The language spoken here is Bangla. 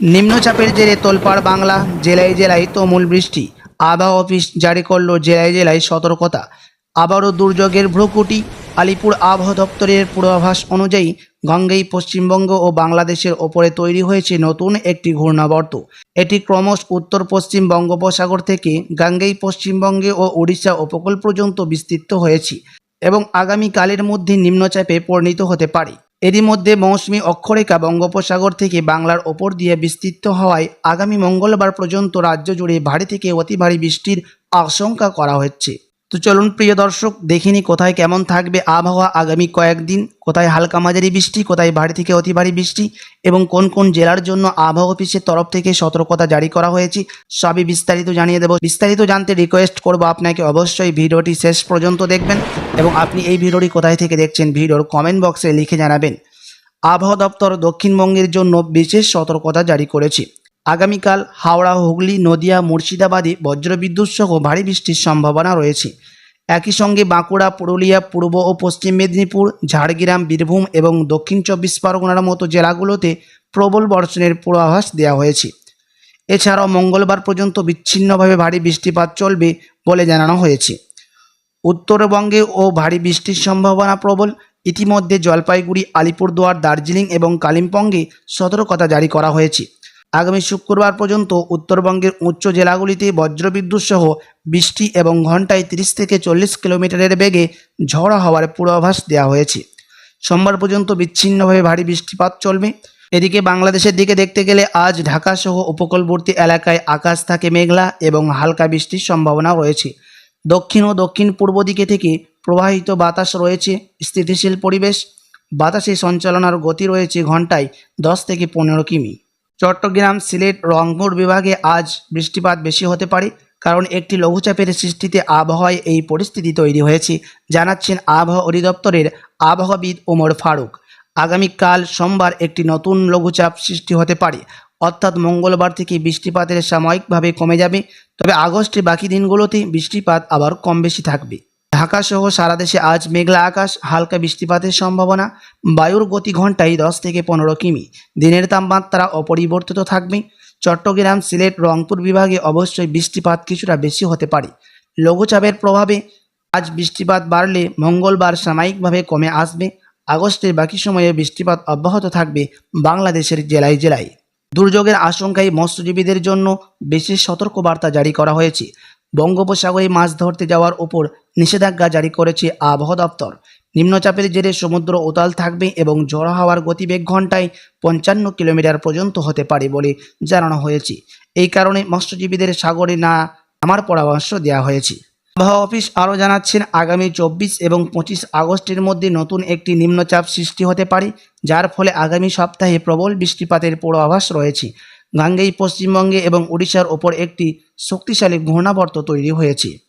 নিম্নচাপের জেরে তোলপাড় বাংলা, জেলায় জেলায় তুমুল বৃষ্টি। আবহাওয়া অফিস জারি করল জেলায় জেলায় সতর্কতা। আবারও দুর্যোগের ভ্রুকুটি, আলিপুর আবহাওয়া দপ্তরের পূর্বাভাস অনুযায়ী গঙ্গেই পশ্চিমবঙ্গ ও বাংলাদেশের ওপরে তৈরি হয়েছে নতুন একটি ঘূর্ণাবর্ত। এটি ক্রমশ উত্তর পশ্চিম বঙ্গোপসাগর থেকে গাঙ্গেই পশ্চিমবঙ্গে ও উড়িষ্যা উপকূল পর্যন্ত বিস্তৃত হয়েছে এবং আগামীকালের মধ্যে নিম্নচাপে পরিণত হতে পারে। এরই মধ্যে মৌসুমি অক্ষরেখা বঙ্গোপসাগর থেকে বাংলার ওপর দিয়ে বিস্তৃত হওয়ায় আগামী মঙ্গলবার পর্যন্ত রাজ্য জুড়ে ভারী থেকে অতি ভারী বৃষ্টির আশঙ্কা করা হচ্ছে। তো চলুন প্রিয় দর্শক দেখিনি কোথায় কেমন থাকবে আবহাওয়া আগামী কয়েকদিন, কোথায় হালকা মাঝারি বৃষ্টি, কোথায় ভারী থেকে অতি ভারী বৃষ্টি এবং কোন কোন জেলার জন্য আবহাওয়া অফিসের তরফ থেকে সতর্কতা জারি করা হয়েছে, সবই বিস্তারিত জানিয়ে দেবো। বিস্তারিত জানতে রিকোয়েস্ট করব আপনাকে অবশ্যই ভিডিওটি শেষ পর্যন্ত দেখবেন এবং আপনি এই ভিডিওটি কোথায় থেকে দেখছেন ভিডিওর কমেন্ট বক্সে লিখে জানাবেন। আবহাওয়া দপ্তর দক্ষিণবঙ্গের জন্য বিশেষ সতর্কতা জারি করেছে। আগামীকাল হাওড়া, হুগলি, নদিয়া, মুর্শিদাবাদে বজ্রবিদ্যুৎ সহ ভারী বৃষ্টির সম্ভাবনা রয়েছে। একই সঙ্গে বাঁকুড়া, পুরুলিয়া, পূর্ব ও পশ্চিম মেদিনীপুর, ঝাড়গ্রাম, বীরভূম এবং দক্ষিণ চব্বিশ পরগনার মতো জেলাগুলোতে প্রবল বর্ষণের পূর্বাভাস দেওয়া হয়েছে। এছাড়াও মঙ্গলবার পর্যন্ত বিচ্ছিন্নভাবে ভারী বৃষ্টিপাত চলবে বলে জানানো হয়েছে। উত্তরবঙ্গে ও ভারী বৃষ্টির সম্ভাবনা প্রবল। ইতিমধ্যে জলপাইগুড়ি, আলিপুরদুয়ার, দার্জিলিং এবং কালিম্পংয়ে সতর্কতা জারি করা হয়েছে। আগামী শুক্রবার পর্যন্ত উত্তরবঙ্গের উচ্চ জেলাগুলিতে বজ্রবিদ্যুৎ সহ বৃষ্টি এবং ঘন্টায় তিরিশ থেকে চল্লিশ কিলোমিটারের বেগে ঝড় হওয়ার পূর্বাভাস দেওয়া হয়েছে। সোমবার পর্যন্ত বিচ্ছিন্নভাবে ভারী বৃষ্টিপাত চলবে। এদিকে বাংলাদেশের দিকে দেখতে গেলে আজ ঢাকা সহ উপকূলবর্তী এলাকায় আকাশ থাকে মেঘলা এবং হালকা বৃষ্টির সম্ভাবনা রয়েছে। দক্ষিণ ও দক্ষিণ পূর্ব দিকে থেকে প্রবাহিত বাতাস রয়েছে, স্থিতিশীল পরিবেশ, বাতাসে সঞ্চালনার গতি রয়েছে ঘন্টায় দশ থেকে পনেরো কিমি। চট্টগ্রাম সিলেট রংপুর বিভাগে আজ বৃষ্টিপাত বেশি হতে পারে, কারণ একটি লঘুচাপের সৃষ্টিতে আবহাওয়ায় এই পরিস্থিতি তৈরি হয়েছে, জানাচ্ছেন আবহাওয়া অধিদপ্তরের আবহাওয়াবিদ ওমর ফারুক। আগামীকাল সোমবার একটি নতুন লঘুচাপ সৃষ্টি হতে পারে, অর্থাৎ মঙ্গলবার থেকে বৃষ্টিপাতের সাময়িকভাবে কমে যাবে, তবে আগস্টের বাকি দিনগুলোতে বৃষ্টিপাত আবার কম বেশি থাকবে। ঢাকা সহ সারা দেশে আজ মেঘলা আকাশ, হালকা বৃষ্টিপাতের সম্ভাবনা। বায়ুর গতি ঘন্টায় দশ থেকে পনেরো কিমি। দিনের তাপমাত্রা অপরিবর্তিত থাকবে। চট্টগ্রাম, সিলেট, রংপুর বিভাগে অবশ্যই বৃষ্টিপাত কিছুটা বেশি হতে পারে। লঘুচাপের প্রভাবে আজ বৃষ্টিপাত বাড়লে মঙ্গলবার সাময়িকভাবে কমে আসবে। আগস্টের বাকি সময়ে বৃষ্টিপাত অব্যাহত থাকবে বাংলাদেশের জেলায় জেলায়। দুর্যোগের আশঙ্কায় মৎস্যজীবীদের জন্য বিশেষ সতর্কবার্তা জারি করা হয়েছে। বঙ্গোপসাগরে মাছ ধরতে যাওয়ার ওপর নিষেধাজ্ঞা জারি করেছে আবহাওয়া দপ্তর। নিম্নচাপের জেরে সমুদ্র উতাল থাকবে এবং ঝড় হাওয়ার গতিবেগ ঘন্টায় পঞ্চান্ন কিলোমিটার পর্যন্ত হতে পারে বলে জানানো হয়েছে। এই কারণে মৎস্যজীবীদের সাগরে না নামার পরামর্শ দেওয়া হয়েছে। আবহাওয়া অফিস আরও জানাচ্ছেন, আগামী চব্বিশ এবং পঁচিশ আগস্টের মধ্যে নতুন একটি নিম্নচাপ সৃষ্টি হতে পারে, যার ফলে আগামী সপ্তাহে প্রবল বৃষ্টিপাতের পূর্বাভাস রয়েছে। গাঙ্গেই পশ্চিমবঙ্গে এবং উড়িষ্যার ওপর একটি শক্তিশালী ঘূর্ণাবর্ত তৈরি হয়েছে।